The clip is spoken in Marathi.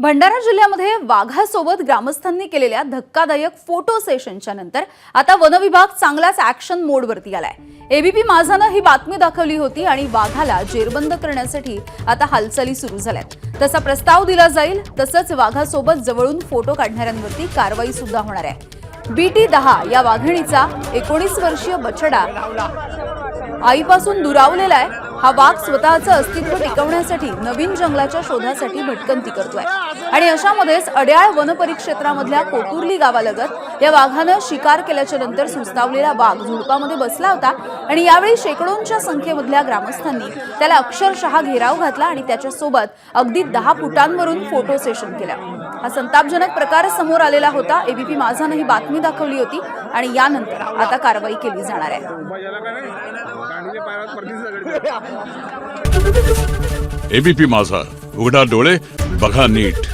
भंडारा जिल्ह्यामध्ये वाघासोबत ग्रामस्थांनी केलेल्या धक्कादायक फोटो सेशनच्या नंतर आता वनविभाग चांगलाच ऍक्शन मोडवरती आलाय. एबीपी माझानं ही बातमी दाखवली होती आणि वाघाला जेरबंद करण्यासाठी आता हालचाली सुरू झाल्यात. तसा प्रस्ताव दिला जाईल तसंच वाघासोबत जवळून फोटो काढणाऱ्यांवरती कारवाई सुद्धा होणार आहे. बीटी दहा या वाघिणीचा एकोणीस वर्षीय बछडा आईपासून दुरावलेला आहे. हा वाघ स्वतःचं अस्तित्व टिकवण्यासाठी नवीन जंगलाच्या शोधासाठी भटकंती करतोय. आणि अशामध्येच अड्याळ वनपरिक्षेत्रामधल्या कोतुर्ली गावालगत या वाघानं शिकार केल्याच्यानंतर सुस्तावलेला वाघ झुडपामध्ये बसला होता आणि यावेळी शेकडोंच्या संख्येमधल्या ग्रामस्थांनी त्याला अक्षरशः घेराव घातला आणि त्याच्यासोबत अगदी दहा फुटांवरून फोटो सेशन केलं. हा संतापजनक प्रकार समोर आलेला होता. एबीपी माझानं ही बातमी दाखवली होती आणि यानंतर आता कारवाई केली जाणार आहे. एबीपी माझा. उघडा डोळे बघा नीट.